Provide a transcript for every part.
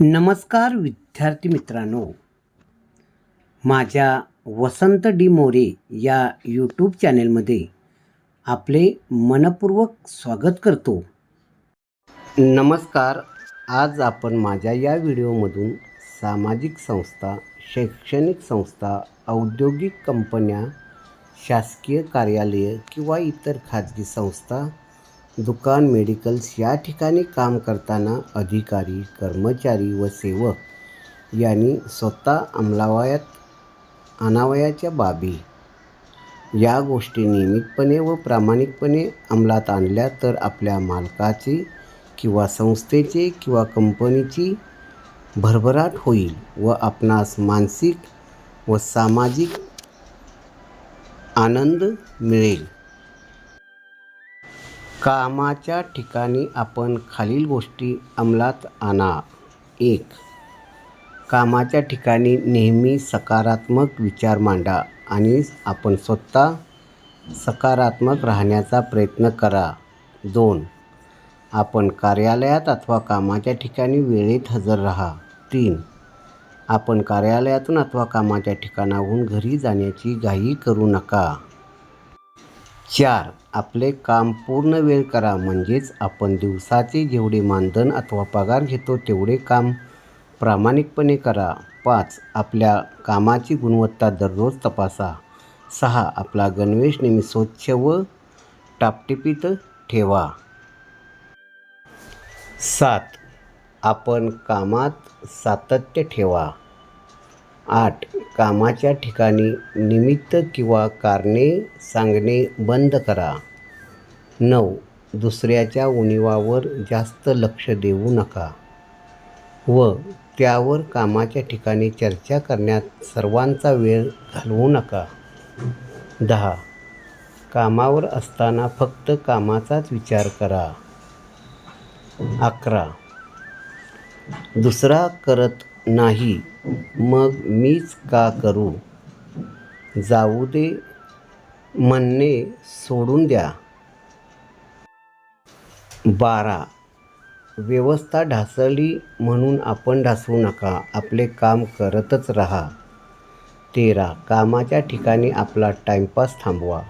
नमस्कार विद्यार्थी मित्रांनो. माझ्या वसंत डी मोरे या यूट्यूब चॅनेलमध्ये आपले मनपूर्वक स्वागत करतो. नमस्कार. आज आपण माझ्या या व्हिडिओमधून सामाजिक संस्था शैक्षणिक संस्था औद्योगिक कंपन्या शासकीय कार्यालये किंवा इतर खाजगी संस्था दुकान मेडिकल्स या ठिकाणी काम करताना अधिकारी कर्मचारी व सेवक यांनी स्वतः अंमलावयात आणावयाच्या बाबी या गोष्टी नियमितपणे व प्रामाणिकपणे अंमलात आणल्या तर आपल्या मालकाची किंवा संस्थेचे किंवा कंपनीची भरभराट होईल व आपणास मानसिक व सामाजिक आनंद मिळेल. कामाच्या ठिकाणी आपण खालील गोष्टी अंमलात आणा. एक कामाच्या ठिकाणी नेहमी सकारात्मक विचार मांडा आणि आपण स्वतः सकारात्मक राहण्याचा प्रयत्न करा. दोन आपण कार्यालयात अथवा कामाच्या ठिकाणी वेळेत हजर राहा. तीन आपण कार्यालयातून अथवा कामाच्या ठिकाणाहून घरी जाण्याची घाई करू नका. चार आपले काम पूर्ण वेळ करा म्हणजेच आपण दिवसाचे जेवढे मानधन अथवा पगार घेतो तेवढे काम प्रामाणिकपणे करा. पाच आपल्या कामाची गुणवत्ता दररोज तपासा. सहा आपला गणवेश नेहमी स्वच्छ व टापटिपीत ठेवा. सात आपण कामात सातत्य ठेवा. आठ. कामाच्या ठिकाणी निमित्त किंवा कारणे सांगणे बंद करा. नऊ. दुसऱ्याच्या उणीवावर जास्त लक्ष देऊ नका. व त्यावर कामाच्या ठिकाणी चर्चा करण्यात सर्वांचा वेळ घालवू नका. दहा. कामावर असताना फक्त कामाचाच विचार करा. अकरा. दुसरा करत नाही. मग मीच का करू? जाऊ दे म्हणणे सोडून द्या. बारा. व्यवस्था ढासळली म्हणून आपण ढासू नका. आपले काम करतच राहा. तेरा. कामाच्या ठिकाणी आपला टाईमपास थांबवा.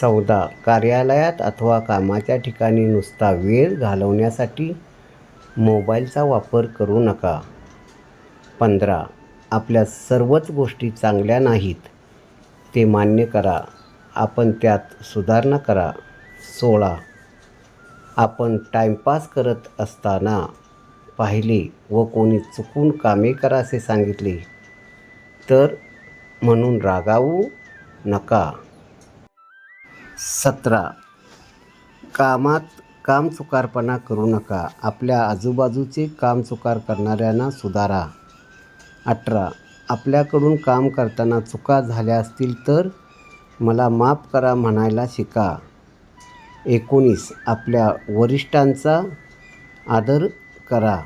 चौदा. कार्यालयात अथवा कामाच्या ठिकाणी नुसता वेळ घालवण्यासाठी मोबाईलचा वापर करू नका. पंधरा. आपल्या सर्वच गोष्टी चांगल्या नाहीत ते मान्य करा. आपण त्यात सुधारणा करा. सोळा. आपण टाईमपास करत असताना पाहिले व कोणी चुकून कामे करा असे सांगितले तर म्हणून रागावू नका. सतरा. कामात काम चुकारपणा करू नका. आपल्या आजूबाजूचे काम चुकार करणाऱ्यांना सुधारा. अठरा. आपल्याकडून काम करताना चुका झाल्या असतील तर मला माफ करा म्हणायला शिका. एकोणीस. आपल्या वरिष्ठांचा आदर करा.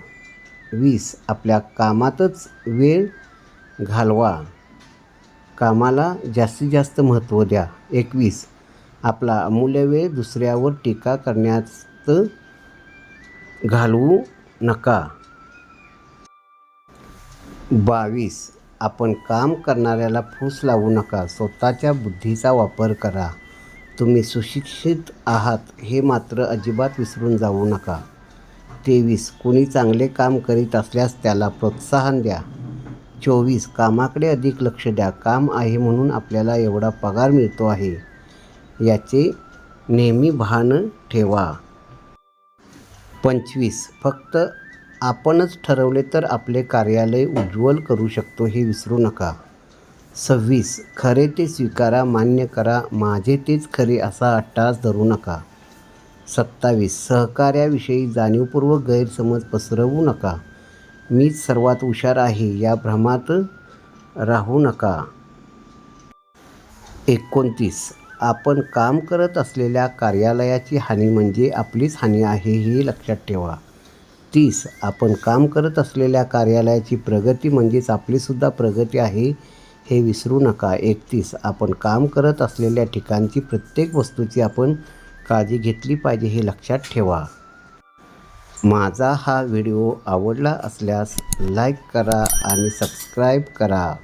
वीस. आपल्या कामातच वेळ घालवा. कामाला जास्तीत जास्त महत्त्व द्या. एकवीस. आपला अमूल्य वेळ दुसऱ्यावर टीका करण्यात घालवू नका. बावीस. आपण काम करणाऱ्याला फूस लावू नका. स्वतःच्या बुद्धीचा वापर करा. तुम्ही सुशिक्षित आहात हे मात्र अजिबात विसरून जाऊ नका. तेवीस. कुणी चांगले काम करीत असल्यास त्याला प्रोत्साहन द्या. चोवीस. कामाकडे अधिक लक्ष द्या. काम आहे म्हणून आपल्याला एवढा पगार मिळतो आहे. याचे नेहमी भान ठेवा. पंचवीस. फक्त आपणच ठरवले तर आपले कार्यालय उज्ज्वल करू शकतो हे विसरू नका. सव्वीस. खरे ते स्वीकारा मान्य करा. माझे तेच खरे असा अट्टास धरू नका. सत्तावीस. सहकार्याविषयी जाणीवपूर्वक गैरसमज पसरवू नका. मीच सर्वात हुशार आहे या भ्रमात राहू नका. एकोणतीस. आपण काम करत असलेल्या कार्यालयाची हानी म्हणजे आपलीच हानी आहे हे लक्षात ठेवा. तीस आपण काम करत असलेल्या कार्यालयाची प्रगती म्हणजेच आपलीसुद्धा प्रगती आहे हे विसरू नका. एकतीस आपण काम करत असलेल्या ठिकाणची प्रत्येक वस्तूची आपण काळजी घेतली पाहिजे हे लक्षात ठेवा. माझा हा व्हिडिओ आवडला असल्यास लाईक करा आणि सबस्क्राईब करा.